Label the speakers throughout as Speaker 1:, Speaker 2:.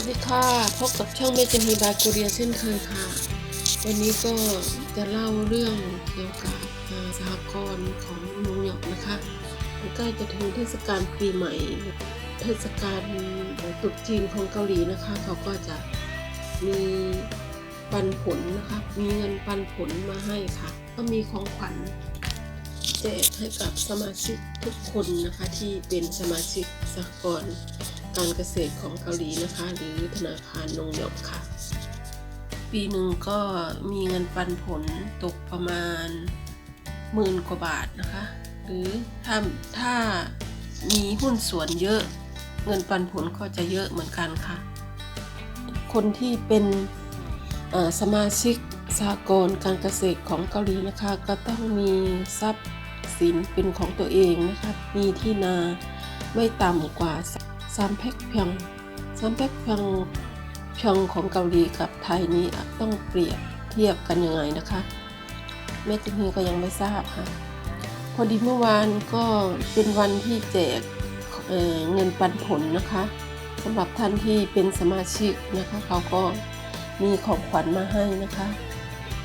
Speaker 1: วัสดีค่ะ พบกับช่องเมจินีบากูเรียเช่นเคยค่ะ วันนี้ก็จะเล่าเรื่องเกี่ยวกับสหกรณ์ของมงหยกนะคะใกล้จะถึงเทศกาลปีใหม่ เทศกาลตรุษจีนของเกาหลีนะคะ เขาก็จะมีปันผลนะคะ มีเงินปันผลมาให้ค่ะ ก็มีของขวัญ แจกให้กับสมาชิกทุกคนนะคะที่เป็นสมาชิกสหกรณ์การเกษตรของเกาหลีนะคะ หรือธนาคารนงหยกค่ะ ปีหนึ่งก็มีเงินปันผลตกประมาณหมื่นกว่าบาทนะคะ หรือถ้าถ้ามีหุ้นส่วนเยอะเงินปันผลก็จะเยอะเหมือนกันค่ะ คนที่เป็นสมาชิกสหกรณ์การเกษตรของเกาหลีนะคะ ก็ต้องมีทรัพย์ สินเป็นของตัวเองนะคะมีที่นาไม่ต่ำกว่าซามแพ็กเพียงซามแพ็กเพียงเพียงของเกาหลีกับไทยนี้ต้องเปรียบเทียบกันยังไงนะคะแม่จินนี่ก็ยังไม่ทราบค่ะ พอดีเมื่อวานก็เป็นวันที่แจกเเงินปันผลนะคะสำหรับท่านที่เป็นสมาชิกนะคะเขาก็มีของขวัญมาให้นะคะ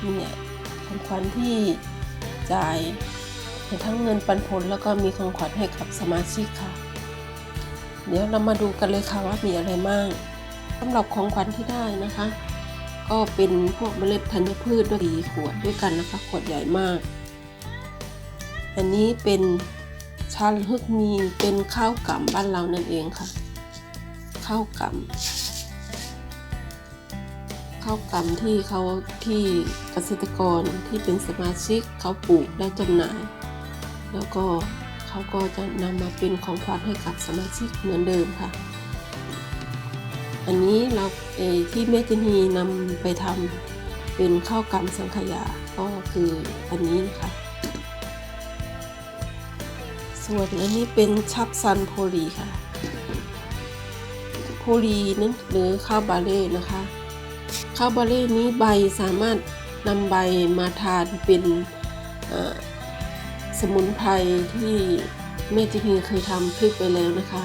Speaker 1: เนี่ยของขวัญที่จ่าย ทั้งเงินปันผลแล้วก็มีของขวัญให้กับสมาชิกค่ะ เดี๋ยวเรามาดูกันเลยค่ะว่ามีอะไรบ้างสำหรับของขวัญที่ได้นะคะ ก็เป็นพวกเมล็ดธัญพืชด้วยสีขวดด้วยกันนะคะขวดใหญ่มาก อันนี้เป็นชาลฮึกมีเป็นข้าวกล่ำบ้านเรานั่นเองค่ะ ข้าวกล่ำข้าวกล่ำที่เขาที่เกษตรกรที่เป็นสมาชิกเขาปลูกและจำหน่าย แล้วก็เขาก็จะนำมาเป็นของขวัญให้กับสมาชิกเหมือนเดิมค่ะ อันนี้เราเที่แม่จินีนำไปทำเป็นข้าวกำสังขยาก็คืออันนี้นะคะส่วนอันนี้เป็นชับซันโพลีค่ะ โพลีนั้นหรือข้าวบาเล่นะคะข้าวบาเล่นี้ใบสามารถนำใบมาทานเป็นอ่อ สมุนไพรที่แม่จินีเคยทำคลิปไปแล้วนะคะ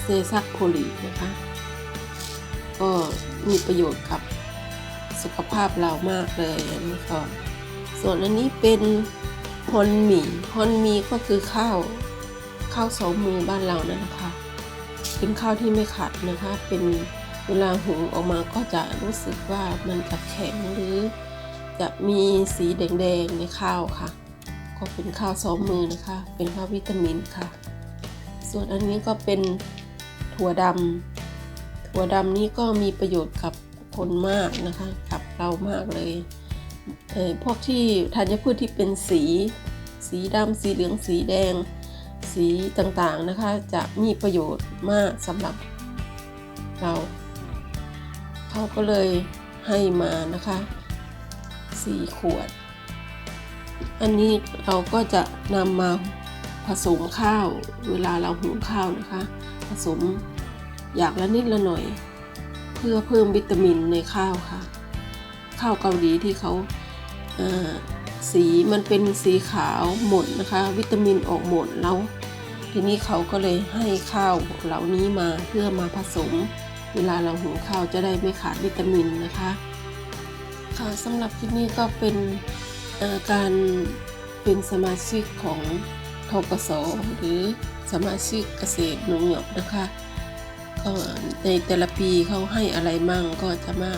Speaker 1: เซซักโพลีนะคะ ก็มีประโยชน์กับสุขภาพเรามากเลยนนี้ก็ส่วนอันนี้เป็นฮอนหมี่ฮอนหมี่ก็คือข้าวข้าวสองมือบ้านเรานั่นนะคะเป็นข้าวที่ไม่ขัดนะคะ เป็นเวลาหุงออกมาก็จะรู้สึกว่ามันจะแข็งหรือจะมีสีแดงๆในข้าวค่ะ ก็เป็นข้าวซ้อมมือนะคะ เป็นข้าววิตามินค่ะ ส่วนอันนี้ก็เป็นถั่วดำถั่วดำนี้ก็มีประโยชน์กับคนมากนะคะกับเรามากเลยเออพวกที่ธัญพืชที่เป็นสี สีดำสีเหลืองสีแดง สีต่างๆนะคะ จะมีประโยชน์มากสำหรับเรา เขาก็เลยให้มานะคะสี่ขวด อันนี้เราก็จะนำมาผสมข้าว เวลาเราหุงข้าวนะคะ ผสมอย่างละนิดละหน่อย เพื่อเพิ่มวิตามินในข้าวค่ะ ข้าวเกาหลีที่เขาเอ่อสีมันเป็นสีขาวหมดนะคะ วิตามินออกหมดแล้วทีนี้เขาก็เลยให้ข้าวเหล่านี้มาเพื่อมาผสม เวลาเราหุงข้าวจะได้ไม่ขาดวิตามินนะคะ ค่ะสำหรับคลิปนี้ก็เป็น การเป็นสมาชิกของทกสหรือสมาชิกเกษตรหนุ่งหยกนะคะก็ในแต่ละปีเขาให้อะไรมั่งก็จะมา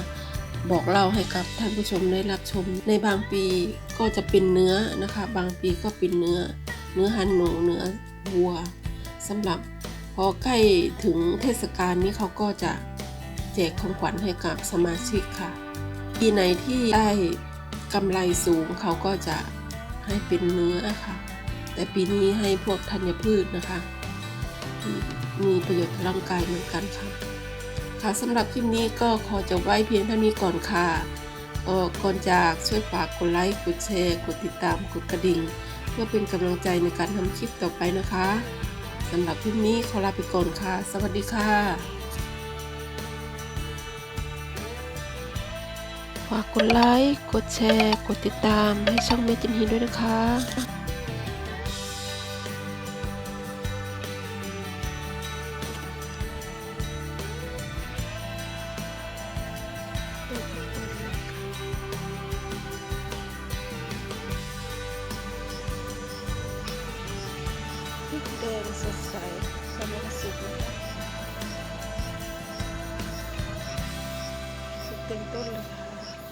Speaker 1: บอกเล่าให้กับท่านผู้ชมได้รับชม ในบางปีก็จะเป็นเนื้อนะคะ บางปีก็เป็นเนื้อ เนื้อหันหนูเนื้อวัวสำหรับพอใกล้ถึงเทศกาลนี้เขาก็จะแจกของขวัญให้กับสมาชิกค่ะปีไหนที่ได้ กำไรสูงเขาก็จะให้เป็นเนื้อค่ะ แต่ปีนี้ให้พวกธัญพืชนะคะ มีประโยชน์ต่อร่างกายเหมือนกันค่ะ ค่ะสำหรับคลิปนี้ก็ขอจบไว้เพียงเท่านี้ก่อนค่ะก่อนจากช่วยฝากกดไลค์กดแชร์กดติดตามกดกระดิ่ง เพื่อเป็นกำลังใจในการทำคลิปต่อไปนะคะสำหรับคลิปนี้ขอลาไปก่อนค่ะ สวัสดีค่ะ ฝากกดไลค์ กดแชร์ กดติดตามให้ช่องเมจินฮีด้วยนะคะแดงสดใส